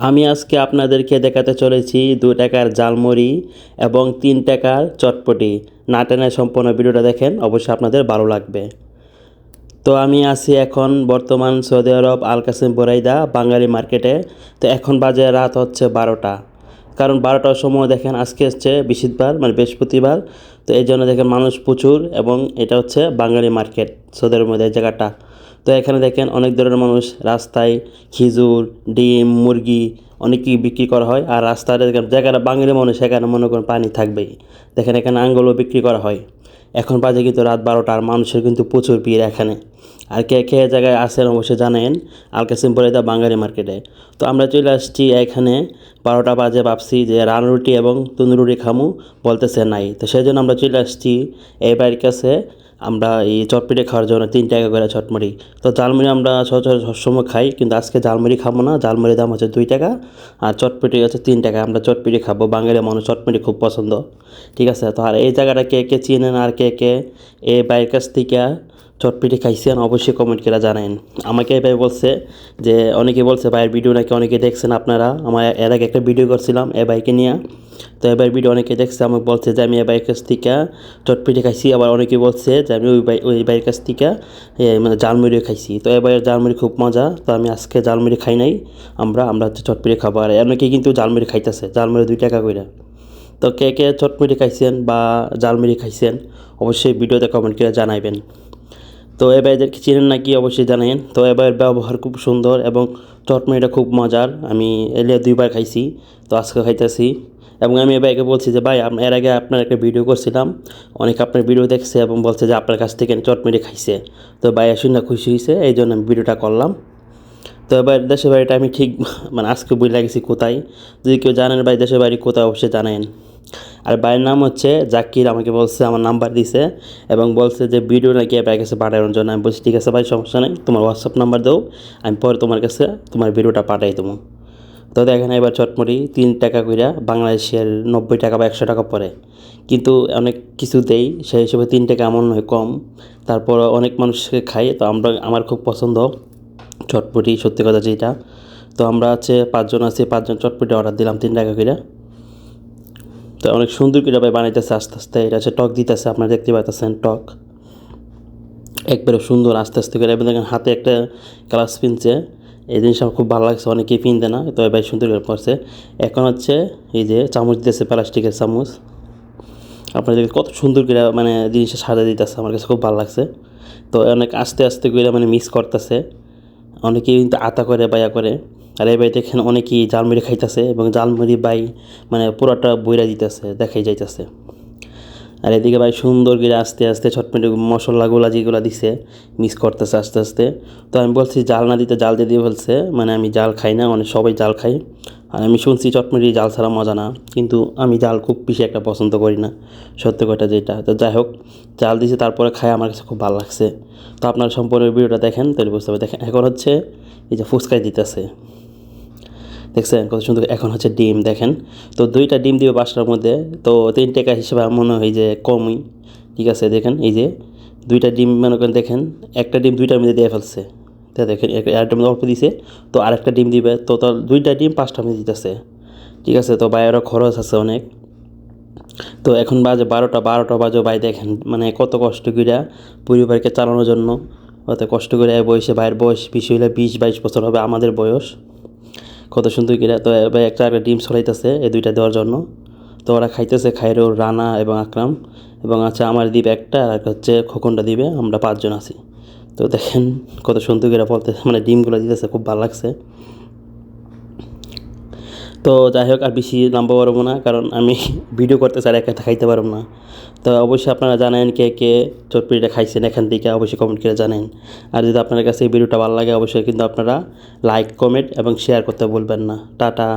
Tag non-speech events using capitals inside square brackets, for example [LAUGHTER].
আমি আজকে আপনাদেরকে দেখাতে চলেছি দু টাকার জালমুড়ি এবং তিন টাকার চটপটি। না টেনে সম্পূর্ণ ভিডিওটা দেখেন, অবশ্যই আপনাদের ভালো লাগবে। তো আমি আছি এখন বর্তমান সৌদি আরব আল কাসিম বোরাইদা বাঙালি মার্কেটে। তো এখন বাজে রাত হচ্ছে বারোটা। কারণ বারোটার সময় দেখেন আজকে হচ্ছে বৃহস্পতিবার মানে বৃহস্পতিবার। তো এই জন্য দেখেন মানুষ প্রচুর এবং এটা হচ্ছে বাঙালি মার্কেট, সৌদি আরবের মধ্যে জায়গাটা। তো এখানে দেখেন অনেক ধরনের মানুষ, রাস্তায় খেজুর, ডিম, মুরগি অনেক কিছু বিক্রি করা হয়। আর রাস্তায় দেখেন জায়গাটা বাঙালি মানুষ, সেখানে মনে করেন পানি থাকবেই। দেখেন এখানে আঙ্গুলও বিক্রি করা হয়। এখন বাজে কিন্তু রাত বারোটা আর মানুষের কিন্তু প্রচুর ভিড় এখানে। আর কে কে জায়গায় আসেন অবশ্যই জানেন আলকাসিম পরেদা, বাঙালি মার্কেটে। তো আমরা চলে আসছি এখানে বারোটা বাজে ভাবছি যে রান রুটি এবং তুন্দুর রুটি খামু, বলতেছে নাই। তো সেই জন্য আমরা চলে আসছি এই বাড়ির কাছে। আমরা এই চটপিটে খাওয়ার জন্য তিন টাকা করে চটমুড়ি তো জালমুড়ি আমরা সচরাচর সবসময় খাই, কিন্তু আজকে জালমুড়ি খাব না। জালমুড়ির দাম হচ্ছে দুই টাকা আর চটপিটি হচ্ছে তিন টাকা। আমরা চটপিটি খাব, বাঙালি মানুষ চটপিটি খুব পছন্দ। ঠিক আছে? তো আর এই জায়গাটা কে কে চিনেন আর কে কে? এই বাইরের কাছ থেকে চটপিটি খাইছেন অবশ্যই কমেন্ট করে জানেন আমাকে ভাই বলছে যে, অনেকে বলছে, ভাইয়ের ভিডিও নাকি অনেকে দেখছেন আপনারা? আমার এর আগে একটা ভিডিও করছিলাম এ বাইকে নিয়ে। তো এবার ভিডিও অনেকে দেখছে, আমাকে বলছে যে, আমি এ বাইকের কাছ থেকে চটপিটি খাইছি। আবার অনেকে বলছে যে, আমি ওই বাই ওই বাইকের কাছ থেকে মানে জালমুড়িও খাইছি। তো এবার জালমুড়ি খুব মজা। তো আমি আজকে জালমুড়ি খাই নাই। আমরা আমরা হচ্ছে চটপিটি খাব। আর অনেকে কিন্তু জালমুড়ি খাইতেছে জালমুড়ি দুই টাকা করে তো কে কে চটমুড়ি খাইছেন বা জালমুড়ি খাইছেন, অবশ্যই ভিডিওতে কমেন্ট করে জানাইবেন। তো এ ভাইদেরকে চিনেন নাকি অবশ্যই জানেন। তো এ এবার ব্যবহার খুব সুন্দর এবং চটমুড়িটা খুব মজার। আমি এলিয়া দুইবার খাইছি, তো আজকে খাইতেছি। এবং আমি এ ভাইকে বলছি যে, ভাই এর আগে আপনার একটা ভিডিও করছিলাম। অনেক আপনার ভিডিও দেখছে এবং বলছে যে, আপনার কাছ থেকে চটমুড়ি খাইছে। তো ভাই শুনে খুশি হয়েছে এই জন্য আমি ভিডিওটা করলাম। তো এবার দেশের বাড়িটা আমি ঠিক মানে আজকে বুঝে লাগেছি কোথায়। যদি কেউ জানেন ভাই, দেশের বাড়ি কোথায়, অবশ্যই জানেন। আর ভাইয়ের নাম হচ্ছে জাকির, আমাকে বলছে, আমার নাম্বার দিছে এবং বলছে যে ভিডিও নাকি আপনার কাছে পাঠানোর জন্য। আমি বলছি, ঠিক আছে ভাই, সমস্যা নেই, তোমার হোয়াটসঅ্যাপ নাম্বার দাও, আমি পরে তোমার কাছে তোমার ভিডিওটা পাঠাই দেবো। তো দেখেন এবার চটমুড়ি তিন টাকা কইরা বাংলাদেশের নব্বই টাকা বা একশো টাকা পড়ে। কিন্তু অনেক কিছু কিছুতেই সেই হিসেবে তিন টাকা এমন নয়, কম। তারপর অনেক মানুষকে খাই, তো আমরা, আমার খুব পছন্দ চটপটি, সত্যি কথা যেটা। তো আমরা আছে পাঁচজন আছি, পাঁচজন চটপটি অর্ডার দিলাম তিন টাকা করে তো অনেক সুন্দর করে ভাই বানাইতেছে, আস্তে আস্তে। এটা হচ্ছে টক দিতেছে, আপনারা দেখতে পাইতেছেন টক। একবারে সুন্দর, আস্তে আস্তে করে। এবং দেখেন হাতে একটা গ্লাস পিনছে। এই জিনিস আমার খুব ভালো লাগছে, অনেকেই পিনতে না তো ভাই সুন্দর করে পড়ছে এখন হচ্ছে এই যে চামচ দিতেছে, প্লাস্টিকের চামচ। আপনাদের কত সুন্দর করে মানে জিনিসটা সাজা দিতেছে, আমার কাছে খুব ভালো লাগছে। তো অনেক আস্তে আস্তে করে মানে মিস করতেছে। অনেকেই কিন্তু আতা করে, বায়া করে। আর এই বাই দেখেন অনেকেই জালমুড়ি খাইতেছে এবং জালমুড়ি বাই মানে পুরোটা বইরা দিতেছে, দেখাই যাইতেছে। আর এদিকে ভাই সুন্দর করে আস্তে আস্তে ছটপটি মশলাগুলো যেগুলো দিছে মিক্স করতেছে আস্তে আস্তে। তো আমি বলছি জাল না দিতে জাল দিয়ে দিয়ে বলছে মানে আমি জাল খাই না মানে সবাই জাল খাই আর আমি শুনছি চটমুটি জাল ছাড়া মজা না, কিন্তু আমি জাল খুব বেশি একটা পছন্দ করি না, সত্যি কথা যেটা। তো যাই হোক জাল দিছে, তারপরে খাই, আমার কাছে খুব ভালো লাগছে। তো আপনারা সম্পূর্ণ ভিডিওটা দেখেন, তাহলে বুঝতে পারবেন। দেখেন, এখন হচ্ছে এই যে ফুচকাই দিতেছে। দেখছেন কত সুন্দর এখন হচ্ছে ডিম, দেখেন। তো দুইটা ডিম দিবে পাঁচটার মধ্যে। তো তিন টাকা হিসেবে মনে হয় যে কমই। ঠিক আছে, দেখেন, এই যে দুইটা ডিম মনে করেন, দেখেন, একটা ডিম দুইটার মধ্যে দিয়ে ফেলছে। তো দেখেন, এক- একটা মধ্যে অল্প দিছে, তো আরেকটা ডিম দিবে। তো তার দুইটা ডিম পাঁচটার মধ্যে দিতেছে। ঠিক আছে, তো বাইরেও খরচ আছে অনেক। তো এখন বাজে বারোটা বারোটা বাজে ভাই, দেখেন মানে কত কষ্ট করে পরিবারকে চালানোর জন্য। অত কষ্ট করে বয়সে ভাইয়ের বয়স বেশি হলে বিশ বাইশ বছর হবে আমাদের বয়স। কত সুন্দর করে তো এবার একটা একটা ডিম ছড়াইতেছে এই দুইটা দেওয়ার জন্য। তো ওরা খাইতেছে খাইরো, রানা এবং আকরাম। এবং আছে আমার দ্বীপ একটা আর হচ্ছে খোকনটা দিবে, আমরা পাঁচজন আছি। তো দেখেন কত সুন্দর করে বলতে মানে ডিমগুলো দিতেছে, খুব ভালো লাগছে। তো যাই হোক, আর বেশি নামবো পারব না, কারণ আমি [LAUGHS] ভিডিও করতে চাই একা খাইতে পারব না। তো অবশ্যই আপনারা জানেন কে কে চটপিটা খাইছেন এখান থেকে অবশ্যই কমেন্ট করে জানেন। আর যদি আপনার কাছে এই ভিডিওটা ভালো লাগে, অবশ্যই কিন্তু আপনারা লাইক কমেন্ট এবং শেয়ার করতে বলবেন না। টাটা।